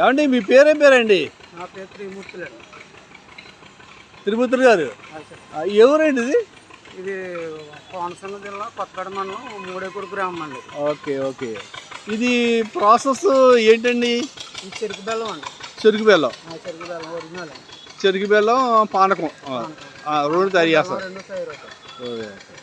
ఏమండి మీ పేరేం పేరండి? నా పేరు త్రిమూర్తులండి తిరుపతి గారు. ఎవరండి ఇది? ఇది కోనసీమ జిల్లా కొత్తగడ మండలం మూడేకూరు గ్రామం అండి. Okay okay. ఇది ప్రాసెస్ ఏంటండి? చెరుకు బెల్లం అండి. చెరుకు బెల్లం. ఆ చెరుకు బెల్లం ఒరిజినల్ అండి. చెరుకు బెల్లం పానకం. రెండు తయారు చేస్తారు. రెండు తయారవుతాయి ఓకే.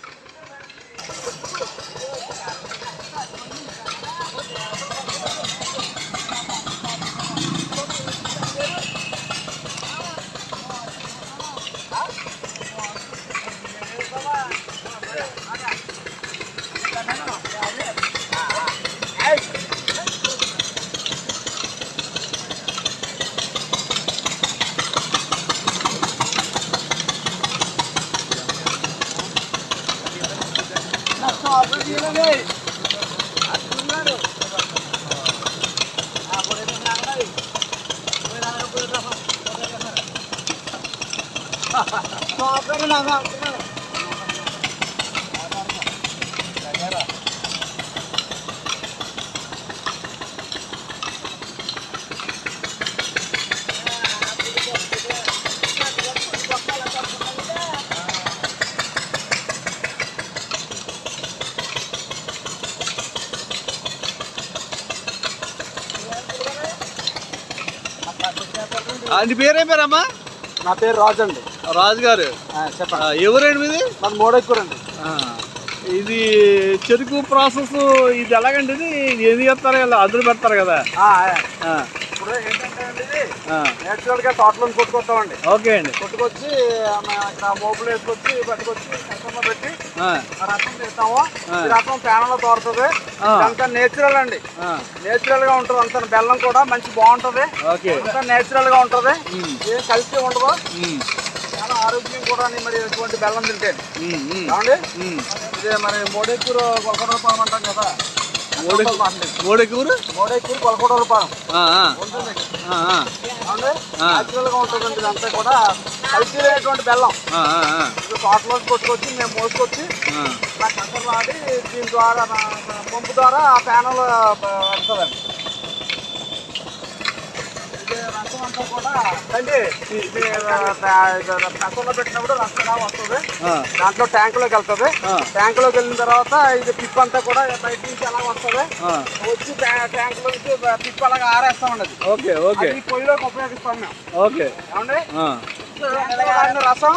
నీ పేరేం పేరమ్మా? నా పేరు రాజు అండి. రాజు గారు. చెప్పండి. ఎవరండి మీది మాది మూడేకూరు అండి. ఇది చెరుకు ప్రాసెస్ ఇది ఎలాగండి ఇది? ఏది చేస్తారు కదా అందులో పెడతారు కదా? ఇప్పుడు ఏంటంటే నేచురల్గా కొట్టుకొస్తామండి. ఓకే అండి. కొట్టుకొచ్చి ఇక్కడ మోపులు వేసుకొచ్చి పట్టుకొచ్చి కష్టంలో పెట్టి రసం తీస్తాము ఈ రసం ప్యానలో ఆ. ఇదంతా నేచురల్ అండి. నేచురల్గా ఉంటుంది. అంత బెల్లం కూడా మంచి బాగుంటది. అంతా నేచురల్గా ఉంటది. ఏం కలిసి ఉండదు. చాలా ఆరోగ్యం కూడా మరి ఇటువంటి బెల్లం తింటే. ఇదే మరి మోడేకూరు కొలకొండ రూపాయలు అంటాం కదా. మూడు మూడు కూరు? మోడేకూరు కొలకొండ రూపాయలు. ఆ, ఆ, ఉంటుంది. ఆ, ఆ, ఏమండి నేచురల్గా ఉంటుందండి ఇదంతా కూడా. కలిసి లేనటువంటి బెల్లం తోటలోకి కొట్టుకొచ్చి మేము మోసుకొచ్చి. ఇలా కట్టలు ఆడి దీని ద్వారా నా- నా పంపు ద్వారా ఆ ప్యానల్ వస్తుందండి ఇది రసం అంతా కూడా అంటే పెట్టినప్పుడు వస్తుంది. దాంట్లో ట్యాంకులోకి వెళ్తుంది. ఆ. ట్యాంకులోకి వెళ్ళిన తర్వాత ఇది పిప్ అంతా కూడా బయట నుంచి అలా వస్తుంది. వచ్చి ట్యా- ట్యాంకులో నుంచి పిప్ అలాగా ఆరేస్తామండి అది ఓకే ఓకే. పొయ్యిలోకి ఉపయోగిస్తాం మేము. ఓకే. ఏమండి? రసం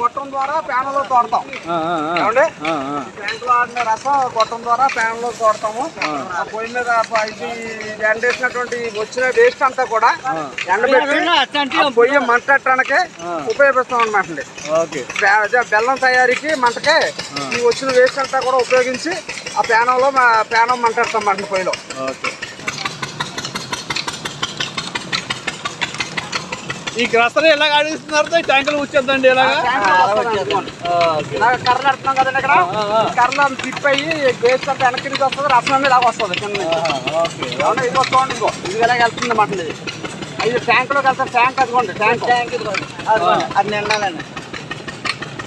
గొట్టం ద్వారా ప్యానల్లో తోడతాం. ఏమండి. ట్యాంకులో ఆడిన రసం గొట్టం ద్వారా ప్యాన్లో తోడతాము. ఆ. పొయ్యి మీద ఇది ఎండేసినటువంటి వచ్చిన వేస్ట్ అంతా కూడా ఎండబెట్టి పొయ్యి మంటటానికి ఉపయోగిస్తాం అనమాట అండి. బెల్లం తయారీకి మంటకే ఈ వచ్చిన వేస్ట్ అంతా కూడా ఉపయోగించి ఆ ప్యానంలో మా ప్యానం మంటేస్తాం అన్నమాట పొయ్యిలో. ఓకే. ఈ గ్రసర ఎలా ఆడిస్తున్నారు? ట్యాంకులు వచ్చేద్దండి ఇలాగా కర్రలు పెడుతున్నాం కదండి ఇక్కడ? ఆ, ఆ. ఈ కర్రలు తిప్ అయ్యి వేస్ట్ అంతా వెనక్కి వస్తుంది రసం ఇలాగ వస్తుంది కింద అవునా ఇది చూడండి ఇదిగో. ఇది ఇలాగ వెళ్తుంది అన్నమాట ఇది. ఇది ట్యాంకులోకి వెళ్తారు ట్యాంక్ అదిగోండి ట్యాంక్. ట్యాంక్ ఇదిగోండి. అది నిండాలండి.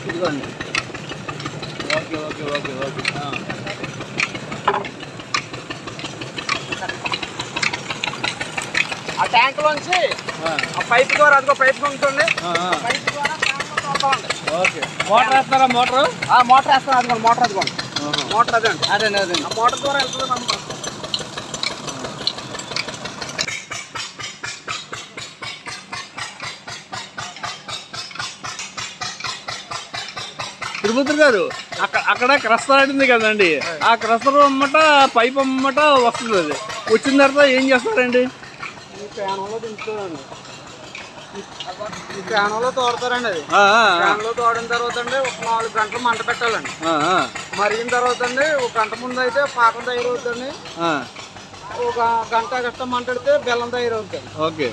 ఇదిగోండి. Okay okay okay okay. ఆ. ట్యాంక్ లోంచి ఆ, పైప్ ద్వారా అదిగో పైప్ ఉంటుంది. పైప్ ద్వారా. ఓకే. మోటార్ వేస్తారా మోటారు? ఆ మోటార్ వేస్తాం అదిగోండి మోటార్ అదిగోండి మోటార్ అదే అండి. అదే అదే ఆ మోటార్ ద్వారా వెళ్తుంది మనం తిరుపతి గారు అక్కడ అక్కడ క్రస్టర్ ఆడింది కదండి. ఆ. క్రస్టర్ అమ్మట పైప్ అమ్మట వస్తుంది అది. వచ్చిన తర్వాత ఏం చేస్తారండి? ఈ ప్యానంలో దించుతారండి ఈ ప్యానంలో తోడతారండి అది. ప్యాన్లో తోడిన తర్వాత అండి ఒక నాలుగు గంటలు మంట పెట్టాలండి. మరిగిన తర్వాత అండి ఒక గంట ముందు అయితే పాకం తయారవుతుందండి. ఆ, ఒక గంట గంట మంట పెడితే బెల్లం తయారవుతుంది. ఓకే.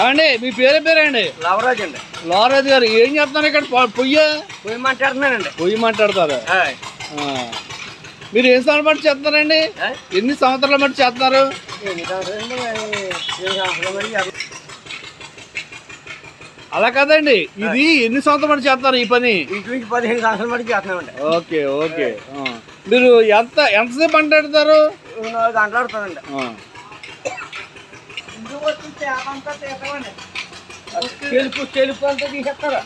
ఏమండి మీ పేరే పేరేండి? లవరాజ్ అండి. లోరాజు గారు ఏం చేస్తున్నారు ఇక్కడ? పొయ్యి? పోయి మాట్లాడుతున్నానండి పొయ్యి మాట్లాడతారు. మీరు ఏం సంవత్సరాలు బట్టి చేస్తున్నారండి? ఎన్ని సంవత్సరాల బట్టి చేస్తున్నారు? అలా కదండి. ఇది ఎన్ని సంవత్సరాలు బట్టి చేస్తారు ఈ పని? పదిహేను సంవత్సరాల మటుకు చేస్తున్నామండి. Okay okay. మీరు ఎంత ఎంతసేపు నాలుగు గంటలు ఆడుతుందండి. ఆ. తెలుపు తెలుపు అంతా తీసేస్తారా?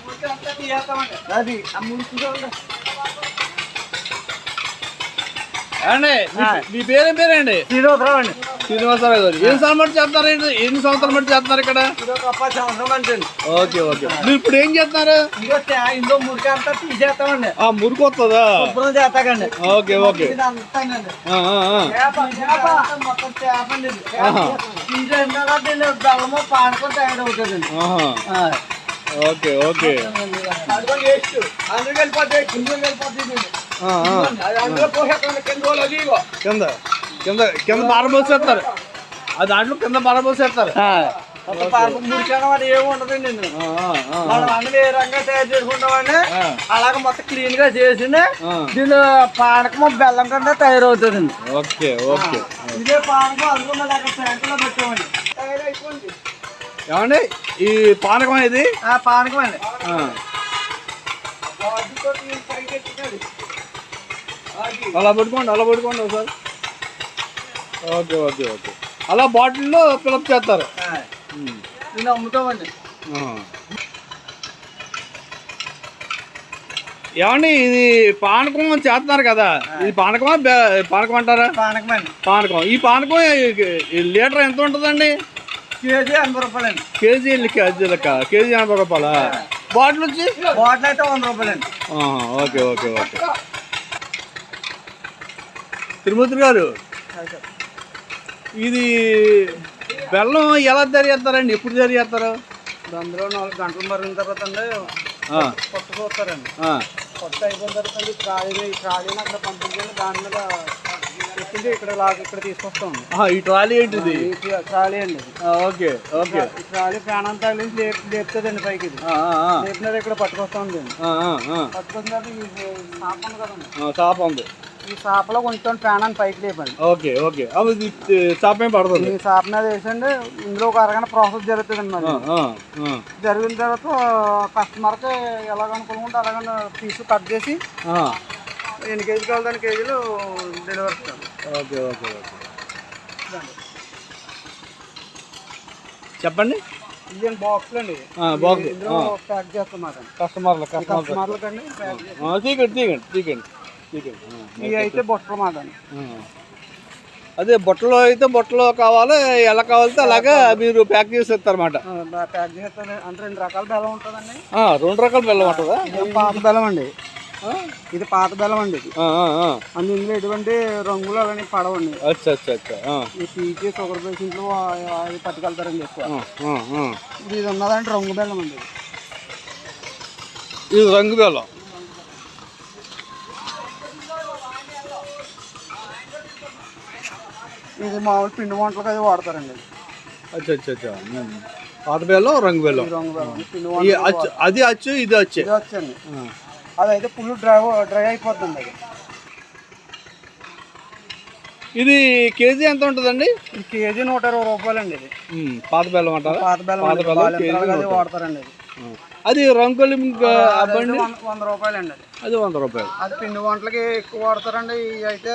అది. ఆ ముడుకు మీ- పేరేం పేరేండి? శ్రీనివాసరావు అండి. శ్రీనివాసరావు గారు. ఎన్ని సంవత్సరాలు బట్టి చేస్తున్నారండి ఎన్ని సంవత్సరాలు బట్టి చేస్తున్నారు ఇక్కడ? సంవత్సరం ఓకే. ఓకే మీరు ఇప్పుడు ఏం చేస్తున్నారు? ఇంకో మురికి అంతా తీసేస్తామండి. ఆ మురికి వస్తుందా? శుభ్రం చేస్తాకండి. Okay okay. బెల్లము పానకం తయారవుతుందండి. Okay okay. అందులో వెళ్ళిపోతాయి కింద వెళ్ళిపోతుంది కింద. కింద కింద పారబోసేస్తారు ఆ దాంట్లో కింద పారబోసేస్తారు మొత్తం పానకం మురికాక మరి ఏమి ఉండదండి ఇందులో. ఆ, ఆ, ఆ, మనం అన్ని ఏ రంగా తయారు చేసుకుంటామండి ఆ. అలాగే మొత్తం క్లీన్గా చేసి పానకం బెల్లం కంటే తయారవుతుందండి. Okay okay. ఇదే పానకం ట్యాంకులో పెట్టామండి. తయారైపోయింది. ఏమండి ఈ పానకం ఇది ఆ పానకం అండి. అలా పట్టుకోండి అలా పట్టుకోండి ఒకసారి. Okay okay okay. అలా బాటిల్లో ఫిలప్ చేస్తారు. అమ్ముతామండి. ఏమండి ఇది పానకం చేస్తున్నారు కదా. ఇది పానకమా పానకం అంటారా? పానకం. ఈ పానకం లీటర్ ఎంత ఉంటుందండి? కేజీ ఎనభై రూపాయలండి కేజీ కేజీ లెక్క. కేజీ ఎనభై రూపాయల? బాటిల్ వచ్చి? బాటిల్ అయితే వంద రూపాయలండి ఓకే ఓకే ఓకే. తిరుమూర్తి గారు ఇది బెల్లం ఎలా జరిగేస్తారండి ఎప్పుడు జరిగేస్తారు అందులో నాలుగు గంటలు మరిగిన తర్వాత అండి కొత్త చూస్తారండి కొత్త అయిపోయిన తర్వాత అండి ట్రాలీ ట్రాలీని అక్కడ పంపించండి దాని మీద ఎక్కించి ఇక్కడ లాగా ఇక్కడ తీసుకొస్తాం ఈ ట్రాలీ ఏంటిది ట్రాలీ అండి. Okay okay. ఈ ట్రాలీ ప్రాణం తగిలించి లేపు లేపుతుందండి పైకి ఇది. లేపినది ఇక్కడ. పట్టుకొచ్చిన తర్వాత ఈ సాప ఉంది కదండి. చాప ఉంది. ఈ సాపలో కొంచెం ప్రాణాన్ని పైకి లేపండి. Okay okay. అవి చాప ఏం పడుతుంది? ఈ సాప మీద వేసండి ఇందులో ఒక అరగంట ప్రాసెస్ జరుగుతుందండి మరి. జరిగిన తర్వాత కస్టమర్కి ఎలాగనుకుంటే అలాగ పీస్ కట్ చేసి. ఎన్ని కేజీలు కావాలి దాని కేజీలు డెలివరీ ఓకే ఓకే ఓకే. చెప్పండి. ఇది బాక్స్లు అండి. ఇందులో ప్యాక్ చేస్తాం కస్టమర్లు కస్టమర్లకి అండి తీకండి తీకండి తీకండి ఇవి అయితే బొట్టలు ఆ. అదే బొట్టలో అయితే బొట్టలో కావాలి ఎలా కావాలితే అలాగా మీరు ప్యాక్ చేసి ఇస్తారన్నమాట ప్యాక్ చేస్తాం అంటే రెండు రకాల బెల్లం ఉంటుందండి. రెండు రకాల బెల్లం ఉంటుందా? పాత బెల్లం అండి? ఇది పాత బెల్లం అండి ఇది. ఆ, ఆ, ఆ. అందు ఇందులో ఎటువంటి రంగులు అవన్నీ పడవండి. అచ్చా అచ్చా అచ్చా. ఈ పీకి షుగర్ పేషెంట్లు అది పట్టుకెళ్తారండి ఎక్కువ. ఇది ఉన్నదంటే రంగు బెల్లం అండి. ఇది రంగు బెల్లం. ఇది మామూలు పిండి వంటలకు అది వాడతారండి. అచ్చా అచ్చా అచ్చా ఉమ్. పాత బెల్లం రంగు బెల్లం. ఈ రంగు బెల్లం. పిండి ఈ వంటలు అచ్చు అది అచ్చు ఇది వచ్చే ఇది వచ్చండి అదైతే ఫుల్ డ్రై డ్రై అయిపోతుంది అది. ఇది కేజీ ఎంత ఉంటుందండి? కేజీ నూట ఇరవై రూపాయలండి ఇది. ఉమ్, పాత బెల్లం అంటారా? పాత బెల్లం పాత అండి. బెల్లం బాలెం కేజీ అది నూట వాడతారండి ఆ. అది రంగులు అదైతే బండి వంద వంద రూపాయలండి అది. అది వంద రూపాయలు. అది పిండి వంటలకి ఎక్కువ వాడతారండి. ఇవి అయితే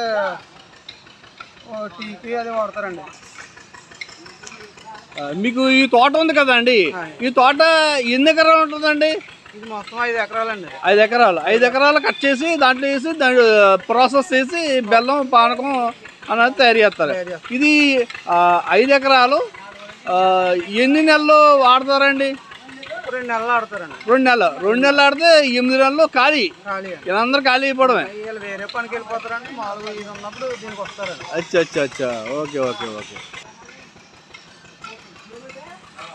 టీకి అది వాడతారండి. మీకు ఈ తోట ఉంది కదండి? ఈ తోట ఎన్ని ఎకరాలు ఉంటుందండి? ఇది మొత్తం ఐదు ఎకరాలండి. ఐదు ఎకరాలు. ఐదు ఎకరాలు కట్ చేసి దాంట్లో వేసి దాని ప్రాసెస్ చేసి బెల్లం పానకం అనేది తయారు చేస్తారు. ఇది ఐదు ఎకరాలు. ఎన్ని నెలలు వాడతారండి? రెండు నెలలు ఆడతారండి. రెండు నెలలు. రెండు నెలలు ఆడితే ఎనిమిది నెలలు ఖాళీ. ఖాళీ అండి. వీళ్ళందరూ ఖాళీ అయిపోవడమే. వీళ్ళు వేరే పనికి వెళ్ళిపోతారండి మామూలుగా ఇది ఉన్నప్పుడు దీనికి వస్తారండి. అచ్చా అచ్చా అచ్చా. Okay okay okay.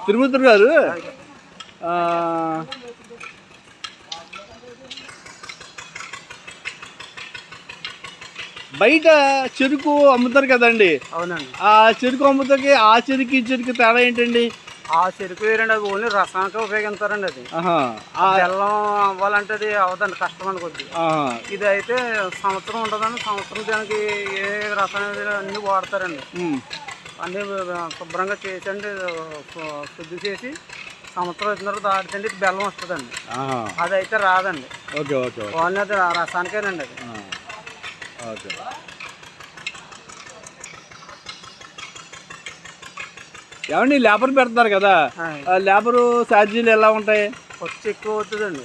తిరుమూర్తి గారు ఆ, బయట చెరుకు అమ్ముతారు కదండి. అవునండి. ఆ చెరుకు అమ్ముతాకి ఆ చెరుకు ఈ చెరుకు తేడా ఏంటండి? ఆ చెరుకు వేరండి అది ఓన్లీ రసానికి ఉపయోగిస్తారండి అది. బెల్లం అవ్వాలంటే అది అవదండి కష్టమని కొద్ది ఆహా. ఇది అయితే సంవత్సరం ఉంటుందండి సంవత్సరం దానికి ఏ రసాయన అన్ని వాడతారండి. అన్నీ శుభ్రంగా చేసండి శుద్ధి చేసి సంవత్సరం వచ్చిన తర్వాత ఆడితే బెల్లం వస్తుందండి. అది అయితే రాదండి. Okay okay okay. ఓన్లీ అది రసానికేనండి అది. ఓకే. ఏమండి లేబర్ పెడతారు కదా? లేబరు ఛార్జీలు ఎలా ఉంటాయి? ఖర్చు ఎక్కువ అవుతుందండి.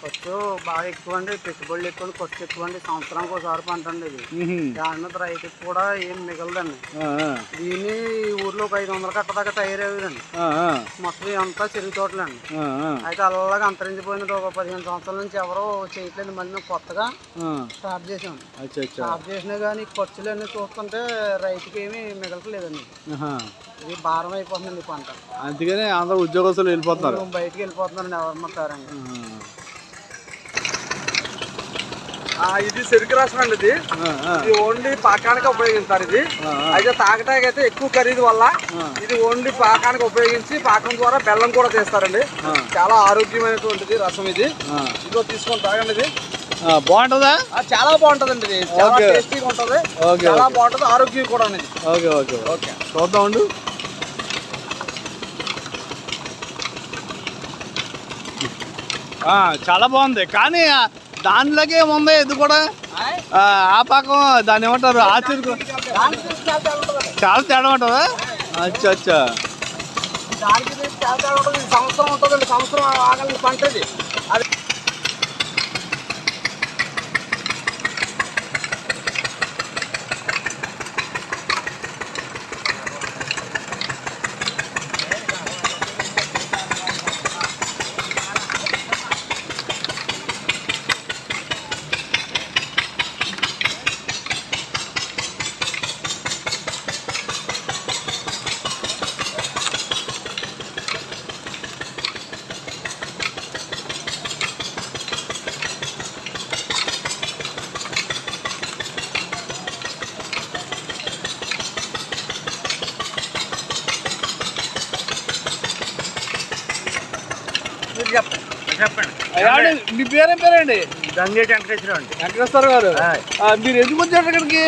ఖర్చు బాగా ఎక్కువ అండి పెట్టుబడులు ఎక్కువ అండి, ఖర్చు ఎక్కువ అండి సంవత్సరానికి ఒకసారి పంట అండి ఇది. దాని మీద రైతుకి కూడా ఏం మిగలదండి. దీన్ని ఊర్లో ఒక ఐదు వందల కట్ట దాకా తయారయ్యేదండి. మొత్తం ఇదంతా చెరుకు తోటలండి ఆ. అయితే అలాగా అంతరించిపోయినది ఒక పదిహేను సంవత్సరాల నుంచి ఎవరో చేయట్లేదు మళ్ళీ మేము కొత్తగా. స్టార్ట్ చేసాం స్టార్ట్ చేసినా కానీ ఖర్చులు అన్నీ చూస్తుంటే రైతుకి ఏమీ మిగలట్లేదండి. ఇది భారం అయిపోతుందండి పంట అందుకనే అందరూ ఉద్యోగస్తులు వెళ్ళిపోతున్నారు బయటికి వెళ్ళిపోతున్నారండి ఎవరు మొత్తారండి ఇది చెరుకు రసం అండి ఇది. ఇది ఓన్లీ పాకానికి ఉపయోగిస్తారు ఇది. అయితే తాగటానికి అయితే ఎక్కువ ఖరీదు వల్ల ఇది ఓన్లీ పాకానికి ఉపయోగించి పాకం ద్వారా బెల్లం కూడా చేస్తారండి చాలా ఆరోగ్యమైనటువంటిది రసం ఇది. ఇదిగో తీసుకొని తాగండి ఇది. బాగుంటుందా? చాలా బాగుంటదండి ఇది. చాలా. టేస్టీగా ఉంటది. చాలా బాగుంటది. ఆరోగ్యం కూడా ఇది ఓకే ఓకే. ఓకే. చూద్దాం ఉండు ఆ, చాలా బాగుంది. కానీ దానిలోకే ఉంది ఇది కూడా. ఆ, పాకం దాన్ని ఏమంటారు? ఆ చాలా తేడా ఉంటుందా? అచ్చా అచ్చా. చాలా తేడా సంవత్సరం ఉంటుంది సంవత్సరం ఆగలిని పంట అది మీరు చెప్పండి చెప్పండి ఏమండి, మీ పేరేం పేరండి. గంగేటి వెంకటేశ్వర అండి. వెంకటేశ్వర గారు. మీరు ఎందుకు వచ్చారు ఇక్కడికి?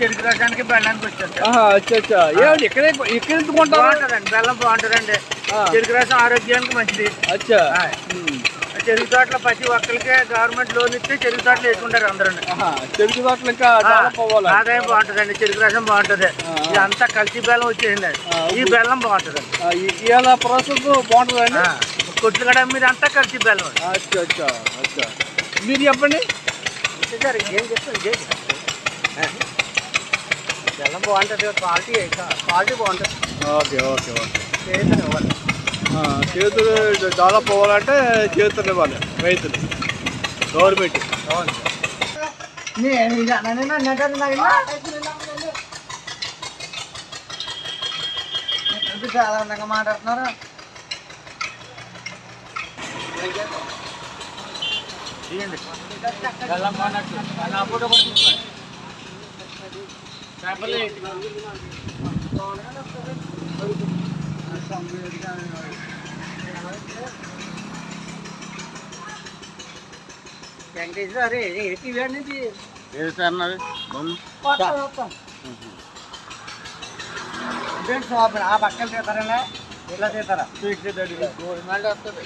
చెరుకు రసానికి బెల్లానికి వచ్చారు అచ్చా అచ్చా. ఏమండి ఇక్కడే ఇక్కడ ఎందుకుంటారు బాగుంటుందండి బెల్లం బాగుంటుందండి. చెరుకు రసం ఆరోగ్యానికి మంచిది. అచ్చా. చెరుకు తోటలో ప్రతి ఒక్కరికి గవర్నమెంట్ లోన్ ఇస్తే చెరుకు తోటలు వేసుకుంటారు అందరూ చెరుకు తోటలు ఇంకా ఆదాయం బాగుంటుందండి చెరుకు రసం బాగుంటుంది. ఇదంతా కలిసి బెల్లం వచ్చేసింది ఆ, ఈ బెల్లం బాగుంటుందండి. ఇవాళ ప్రాసెస్ బాగుంటుందండి. కొట్లు కూడా మీద అంతా కలిసి బెల్లం. అండి. అచ్చా అచ్చా అచ్చా. మీరు చెప్పండి. సార్ ఏం? చెప్తాను. బెల్లం బాగుంటుంది క్వాలిటీ క్వాలిటీ బాగుంటుంది. Okay okay okay. చేతులు ఇవ్వాలి. ఆ, చేతులు ఇవ్వాలి రైతులు. గవర్నమెంట్. నేను చాలా అందంగా మాట్లాడుతున్నారు బెల్లం బాగున్నట్టు. నా ఫోటో కూడా తీసుకోండి. పేపర్లో ఎట్టి. వెంకటేశ్వర అరే ఏంటి ఇవన్నీ ఇది? ఇదేంటి షాప్ ఆ పక్కన తీస్తారా ఇలా తీస్తారా గవర్నమెంట్ వస్తుంది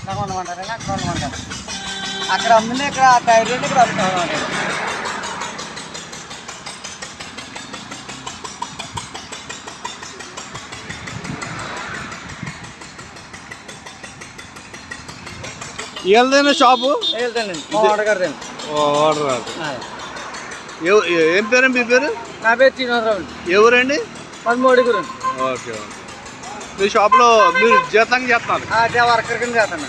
అక్కడ ఉండమంటారా అక్కడ ఉండమంటారు అక్కడ అమ్మింది ఇక్కడ టైర్ రోడ్ ఇక్కడ అమ్ముతారు వీళ్ళదేనా షాపు? వెళ్తానండి ఆర్డర్ ఏం పేరు మీ పేరు? నా పేరు శ్రీనివాసరావు అండి. ఎవరండి పదమూడు గురు ఓకే ఓకే. మీ షాప్లో మీరు జీతంగా చేస్తున్నారు. అదే వర్కర్ కింద చేస్తాను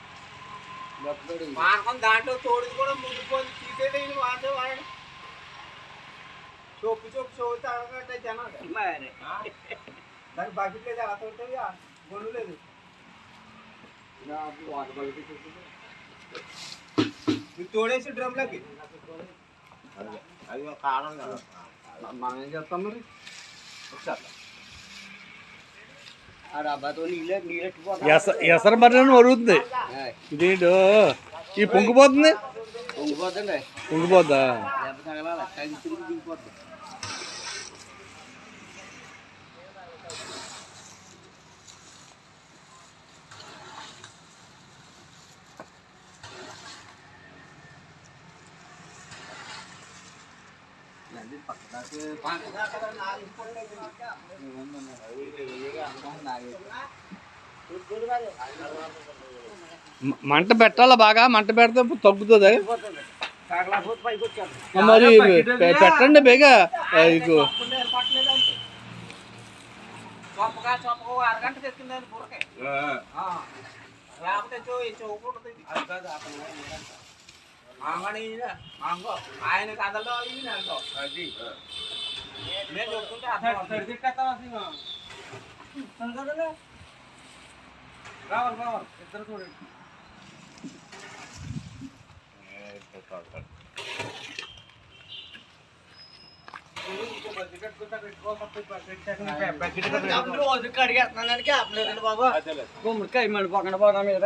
తోడు కూడా ముందు పోయి తీసేది వాడే వాడు. చొప్పు చొప్పు చోపు తాగట్టే జనాలు. దానికి బకెట్ లేదు ఎలా తోడుతుంది గొల్లు లేదు. మీరు తోడేసి డ్రమ్లకి. అది కారణం కదా మనం ఏం చేస్తాం మరి? ఎస ఎసరు మరణం అరుగుతుంది ఇదేంటో? ఈ పొంగిపోతుంది? పొంగిపోతుంది మంట పెట్టాలా బాగా? మంట పెడితే తగ్గుతుంది. మరి పెట్టండి బేగా. ఇగో. లేకపోతే చో చోపు ఉంటుంది అది కాదు ఆంగడి ఆంగో ఆయన కథలో ఇవి అంటో అది నేను చెప్తుంటే అర్థం రావాలి రావాలి ఇద్దరు చూడండి రోజు కడిగేస్తున్నానికి ఆపలేదండి బాబు గుమ్మడికాయ మండిపోకుండా పోవడం మీద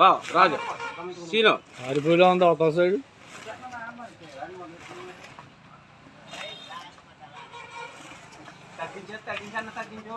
బా రాజు సీను అరిపోయిలో ఉంది అవతల సైడ్ తగ్గించే తగ్గించన్న తగ్గించు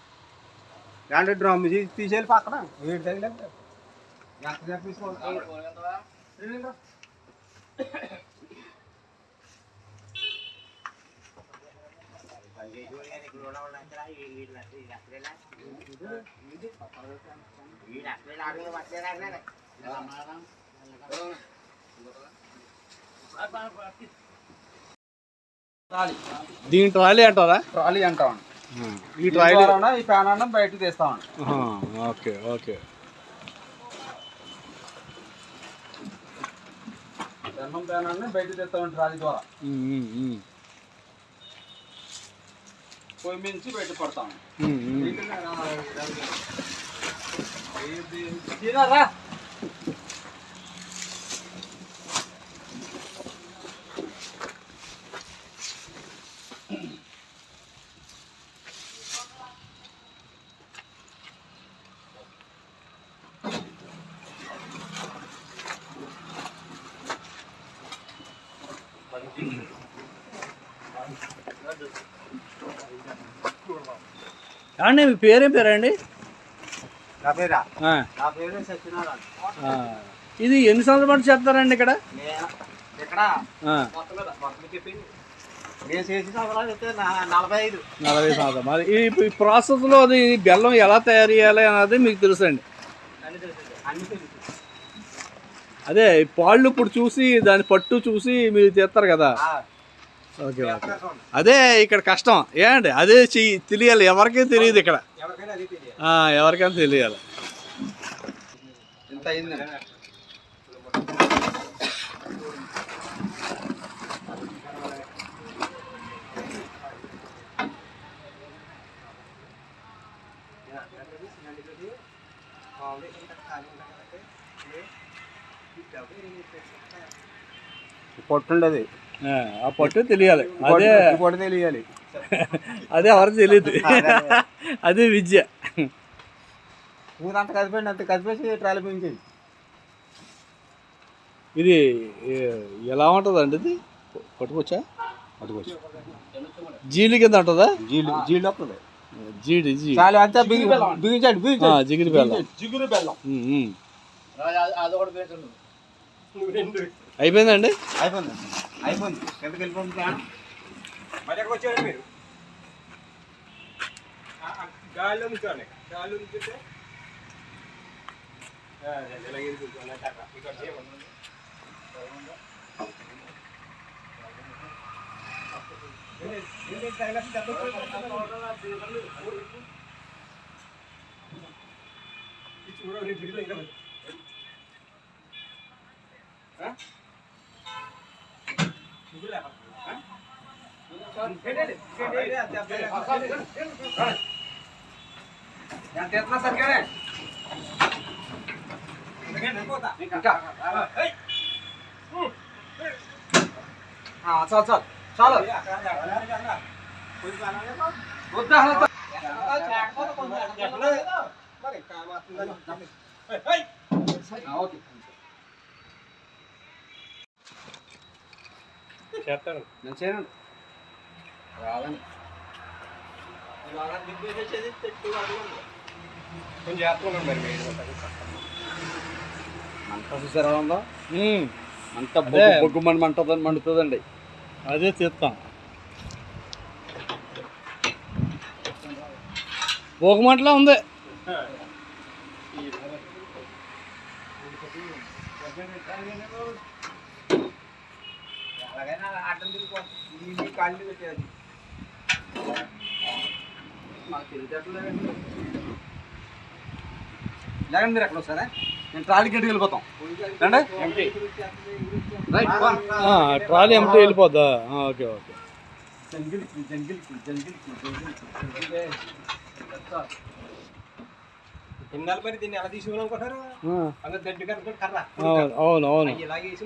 దాంట్లో డ్రమ్ తీసేయాలి పక్కన. వేడి తగిలేదు దీని ట్రాలీ అంటారా? ట్రాలీ అంటాం. ఈ ట్రాలీ ఈ ఫ్యాన్ అన్నం బయట తీస్తామండి ఓకే ఓకే. అన్నం ఫ్యాన్ అన్నం బయట తీస్తామండి ట్రాలీ ద్వారా. పొయ్యి మించి బయట పడతాం ఉమ్, ఉమ్. తినారా ఏమండి మీ పేరేం పేరండి? నా పేరా? ఆ, నా పేరు సత్యనారాయణ. ఆ. ఇది ఎన్ని సంవత్సరాల పాటు చేస్తారండి ఇక్కడ? నేను ఇక్కడ ఆ, మొత్తం మీద మొత్తం చెప్పింది నేను చేసిన సంవత్సరాలు అయితే నా- నలభై ఐదు. నలభై సంవత్సరాలు. మరి ఈ ఈ ప్రాసెస్లో అది బెల్లం ఎలా తయారు చేయాలి అన్నది మీకు తెలుసండి. అన్ని తెలుసు. అదే ఈ పాళ్ళు ఇప్పుడు చూసి దాని పట్టు చూసి మీరు చేస్తారు కదా. ఆ, ఓకే అదే ఇక్కడ కష్టం. ఏమండి అదే తెలియాలి. ఎవరికీ తెలియదు ఇక్కడ. ఎవరికైనా తెలియాలి. పొట్టుండదు. ఆ, పట్టు తెలియాలి. అదే పొట్టు తెలియాలి. అదే ఎవరికి తెలియదు. అదే విద్య. ఊరంతా కలిపోయింది అంత కలిపేసి ట్రాలీ పెంచేది ఇది ఎలా ఉంటుందండి ఇది? పట్టుకోవచ్చా పట్టుకోవచ్చు జీడి కింద ఉంటుందా? జీలు జీలు వస్తుంది. జీడి జీ చాలా అంతా బిగి బిగించండి ఆ, బిగించండి జిగిరి బెల్లం. జిగురు బెల్లం. ఉమ్, ఉమ్. అయిపోయిందండి అయిపోయింది అయిపోయింది కిందకి వెళ్ళిపోతుంది ప్రాణం మరి ఎక్కడ వచ్చారు మీరు గాలిలో నుంచోండి గాలిలో నుంచుంటే ఇలాగే కూర్చోండి అట్లా. ఇక్కడ ఏముంది? ఎంత నేను చేయను. రాదని కొంచెం మరి మంట చూసారా ఉందా? మంట మండుతుందండి. అదే తీస్తాం భోగమంటలా ఉంది. కాళ్ళు పెట్టేది. మాకు తెలియట్లేదండి లేకండి మీరు ఎక్కడ వస్తారా? నేను ట్రాలీ గడ్డికి వెళ్ళిపోతాం రండి. Right one. ఆ, ట్రాలీ ఎంటీ వెళ్ళిపోద్దా? ఆ, ఓకే ఓకే. జంగిల్కి జంగిల్కి జంగిల్కి జంగిలే. ఇన్నాళ్ళు మరి దీన్ని ఎలా ఆ, అందరు దడ్డు కనుక కర్ర. అవును అవును అవును. ఇలాగే వేసి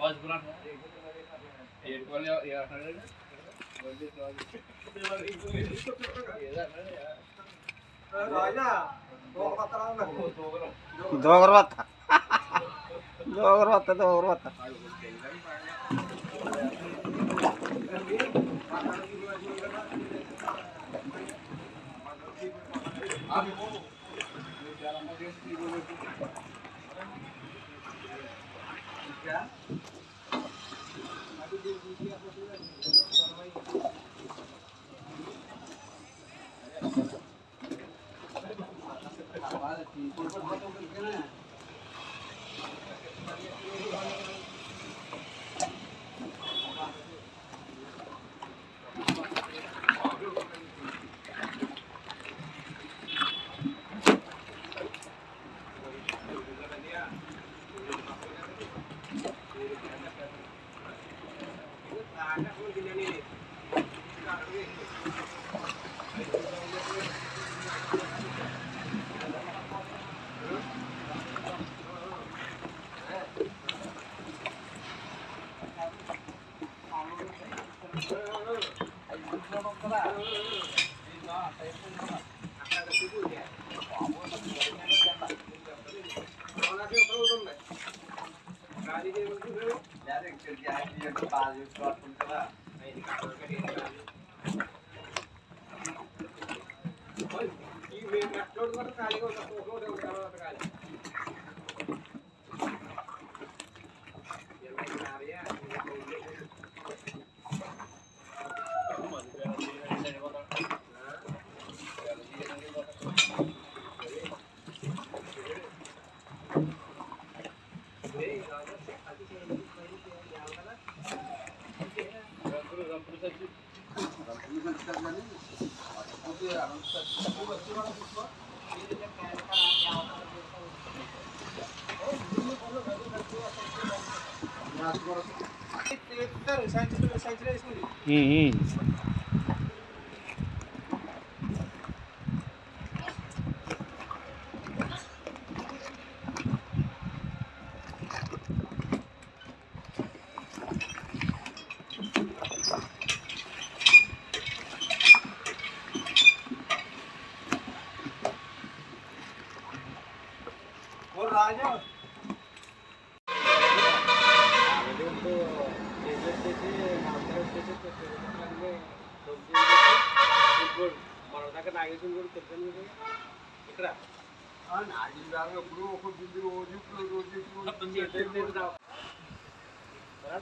पाँच बुलान ये वाले यार दो करवा था। दो करवा था Yeah, we're doing it. 嗯嗯嗯ก็ไปท่องเที่ย దోగరవత్త దోగరవత్త మన దగ్గర నాగేశ్వరం కూడా చెప్పాను కదా ఇక్కడ ఎప్పుడు ఒక బిందు రోజు ఇప్పుడు రోజు ఇప్పుడు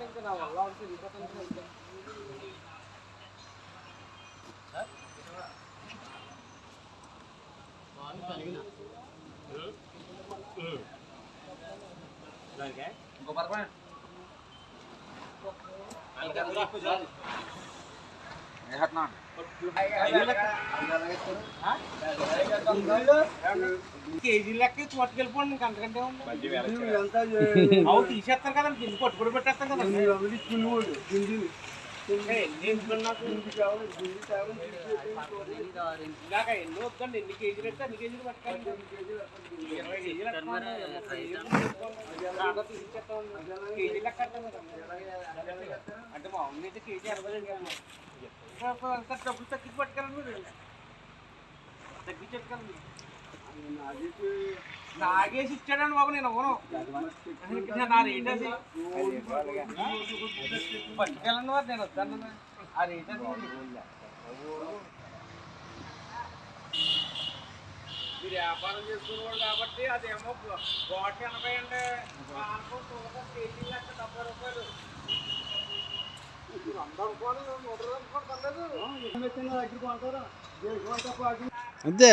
ఇంకా నా వల్ల అవుతుంది ఇంకొక ఇంకో పరపా కేజీ లెక్క పట్టుకెళ్ళిపోండి ఇంక అంతకంటే ఉంది అవు తీసేస్తారు కదా కింద పట్టుకుని పెట్టేస్తాం కదా ఏయ్, నేను నాకు ఇలాగ ఎన్ని వద్దండి ఎన్ని కేజీలు అయితే అన్ని కేజీలు పట్టుకోవాలి ఇరవై కేజీలు పట్టుకోండి, ముప్పై కేజీలు పట్టుకోండి. దాంట్లో తీసేస్తాం. కేజీ లెక్క అర్థం కదా. అంటే మామూలుగా అయితే కేజీ అరవై రెండు కదా. ఇంకా అంత డబ్బులు తగ్గించి పట్టుకెళ్ళండి మీరు తగ్గించి పట్టుకెళ్ళండి నాగేసి ఇచ్చాడండి బాబు నేను ఇంకా నా రేట్ అది. పట్టుకెళ్ళండి మరి నేను వద్దాను ఆ రేట్ అది. మీరు వ్యాపారం చేసుకునేవాడు కాబట్టి అదేమో గోట ఎనభై తూకం కేజీ లెక్క డెబ్బై రూపాయలు. అంతే.